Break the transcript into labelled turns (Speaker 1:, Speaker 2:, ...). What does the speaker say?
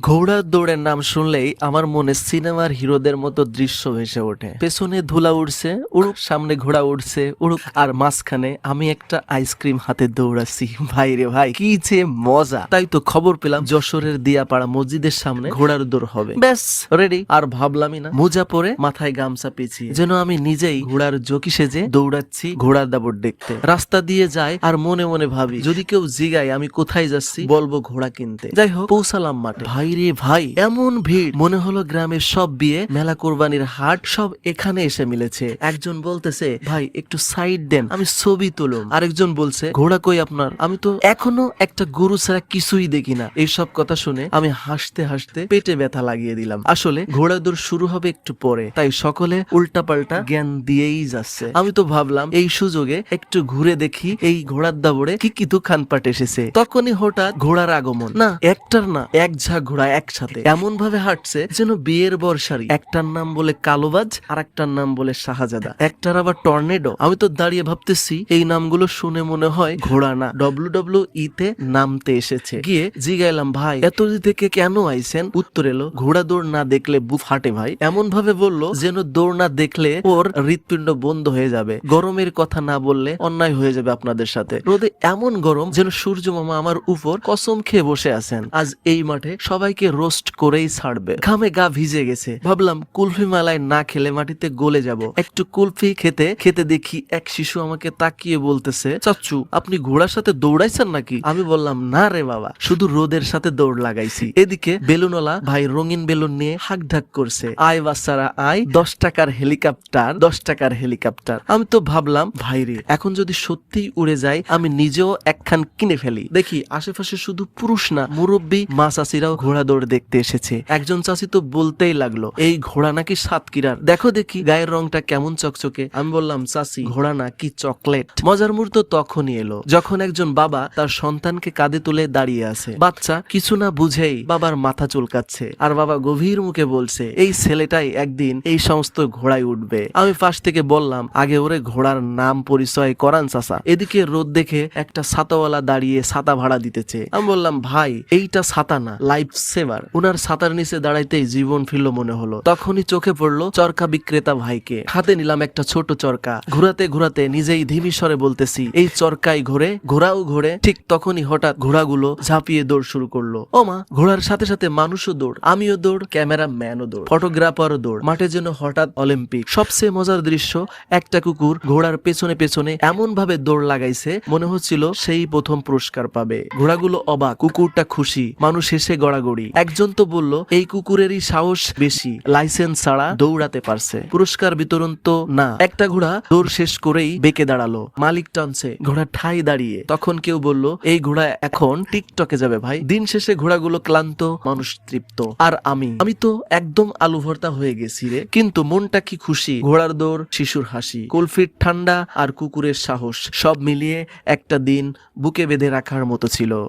Speaker 1: ঘোড়ার দৌড়ের নাম শুনলেই আমার মনে সিনেমার হিরোদের মতো দৃশ্য ভেসে ওঠে। পেছনে ধুলা উঠছে উড়ুক, সামনে ঘোড়া উঠছে উড়ুক, আর মাঝখানে আমি একটা আইসক্রিম হাতে দৌড়াচ্ছি। ভাই রে ভাই, কি যে মজা। তাই তো খবর পেলাম, যশোরের দিয়াপাড়া মসজিদের সামনে ঘোড়ার দৌড় হবে। ব্যাস রেডি আর ভাবলামই না। মোজা পরে মাথায় গামছা পেঁচিয়ে, যেন আমি নিজেই ঘোড়ার জকি সেজে দৌড়াচ্ছি ঘোড়ার দাবড় দেখতে। রাস্তা দিয়ে যায় আর মনে মনে ভাবি, যদি কেউ জিগায় আমি কোথায় যাচ্ছি, বলব ঘোড়া কিনতে। যাই হোক, পৌঁছালাম মাঠে। ভাই রে ভাই, এমন ভিড়। মনে হলো গ্রামের সব বিয়ে, মেলা কোরবানির হাট, সব এখানে এসে মিলেছে। একজন বলতেছে, ভাই, একটু সাইড দেন, আমি ছবি তুলুম। আরেকজন বলছে, ঘোড়া কই আপনার? আমি তো এখনও একটা গরু ছাড়া কিছুই দেখি না। এইসব কথা শুনে আমি হাসতে হাসতে পেটে ব্যথা লাগিয়ে দিলাম। আসলে ঘোড়া দৌড় শুরু হবে একটু পরে, তাই সকলে উল্টাপাল্টা জ্ঞান দিয়েই যাচ্ছে। আমি তো ভাবলাম, এই সুযোগে একটু ঘুরে দেখি এই ঘোড়ার দাবড়ে কি কি খানপাট এসেছে। তখনই হঠাৎ ঘোড়ার আগমন। না, একটার না, এক ঝাঁক ঘোড়া একসাথে। এমন ভাবে হাঁটছে যেন বিয়ের বর্ষারি একটার নাম বলে কালোবাজ আর একটার নাম বলে শাহজাদা। একটার আবার টর্নেডো। আমি তো দাঁড়িয়ে ভাবতেছি, এই নামগুলো শুনে মনে হয় ঘোড়া না। ডব্লিউ ডব্লিউ ইতে নামতে এসেছে। গিয়ে জিগাইলাম, ভাই, এত থেকে কেন আইছেন? উত্তর এলো, ঘোড়া দৌড় না দেখলে বু ফাটে ভাই। এমন ভাবে বলল, যেন দৌড় না দেখলে ওর হৃৎপিণ্ড বন্ধ হয়ে যাবে। গরমের কথা না বললে অন্যায় হয়ে যাবে আপনাদের সাথে। রোদে এমন গরম যেন সূর্য মামা আমার উপর কসম খেয়ে বসে আছেন। আজ এই মাঠে সবাইকে রোস্ট করেই ছাড়বে। ঘামে গা ভিজে গেছে। ভাবলাম কুলফি মালায় না খেলে মাটিতে গলে যাব। একটু কুলফি খেতে খেতে দেখি এক শিশু আমাকে তাকিয়ে বলতেছে, চাচ্চু, আপনি ঘোড়ার সাথে দৌড়াইছেন নাকি? আমি বললাম, না রে বাবা, শুধু রোদের সাথে দৌড় লাগাইছি। এদিকে বেলুনওয়ালা ভাই রঙিন বেলুন নিয়ে হাক ঢাক করছে, আয় বাচ্চারা, আয়, দশ টাকার হেলিকপ্টার, দশ টাকার হেলিকপ্টার। আমি তো ভাবলাম, ভাই রে, এখন যদি সত্যিই উড়ে যায় আমি নিজেও একখান কিনে ফেলি। দেখি, আশেপাশে শুধু পুরুষ না, মুরব্বী মা চাষিরাও ঘোড়া দৌড় দেখতে এসেছে। একজন চাষি তো বলতেই লাগল, এই ঘোড়া নাকি সাতকিরার দেখো দেখি গায়ের রংটা কেমন চকচকে। আমি বললাম চাষি ঘোড়া না কি চকলেট? মজার মুহূর্ত তখনই এলো, যখন একজন বাবা তার সন্তানকে কাঁধে তুলে দাঁড়িয়ে আছে। বাচ্চা কিছু না বুঝেই বাবার মাথা চুলকাচ্ছে আর বাবা গভীর মুখে বলছে, এই ছেলেটাই একদিন এই সমস্ত ঘোড়ায় উঠবে। আমি পাশ থেকে বললাম, আগে ওরে ঘোড়ার নাম পরিচয় করান চাষা এদিকে রোদ দেখে একটা ছাতাওয়ালা দাঁড়িয়ে ছাতা ভাড়া দিতেছে। আমি বললাম, ভাই, এইটা ছাতা না, লাইফ সেভার ওনার ছাতার নিচে দাঁড়াইতেই জীবন ফিরল মনে হলো। তখনই চোখে পড়ল চরকা বিক্রেতা ভাইকে। হাতে নিলাম একটা ছোট চরকা। ঘোরাতে ঘোরাতে নিজেই ধিমি স্বরে বলতেছি, এই চরকায় ঘোরে, ঘোড়াও ঘোরে। ঠিক তখনই হঠাৎ ঘোড়াগুলো ঝাঁপিয়ে দৌড় শুরু করল। ও মা, ঘোড়ার সাথে সাথে মানুষও দৌড়, আমিও দৌড় ক্যামেরা ম্যানও দৌড়, ফটোগ্রাফারও দৌড়, মাঠে যেন হঠাৎ অলিম্পিক। সবচেয়ে মজার দৃশ্য, একটা কুকুর ঘোড়ার পেছনে পেছনে এমন ভাবে দৌড় লাগাইছে, মনে হচ্ছিল সেই প্রথম পুরস্কার পাবে। ঘোড়াগুলো অবাক, কুকুরটা খুশি, মানুষ এসে গড়াগড়ি একজন তো বলল, এই কুকুরেরই সাহস বেশি। লাইসেন্স ছাড়া দৌড়াতে পারছে। পুরস্কার বিতরণ তো না। একটা ঘোড়া দৌড় শেষ করেই বেঁকে দাঁড়াল। মালিক টানছে ঘোড়া ঠাই দাঁড়িয়ে। তখন কেউ বলল, এই ঘোড়া এখন টিকটকে যাবে ভাই। দিন শেষে ঘোড়াগুলো ক্লান্ত, মানুষ তৃপ্ত। আর আমি আমি তো একদম আলু ভর্তা হয়ে গেছি রে। কিন্তু মনটা কি খুশি? ঘোড়ার দৌড়, শিশুর হাসি। কুলফির ঠান্ডা আর কুকুরের সাহস। সব মিলিয়ে একটা দিন বুকে বেঁধে রাখার মতো ছিল।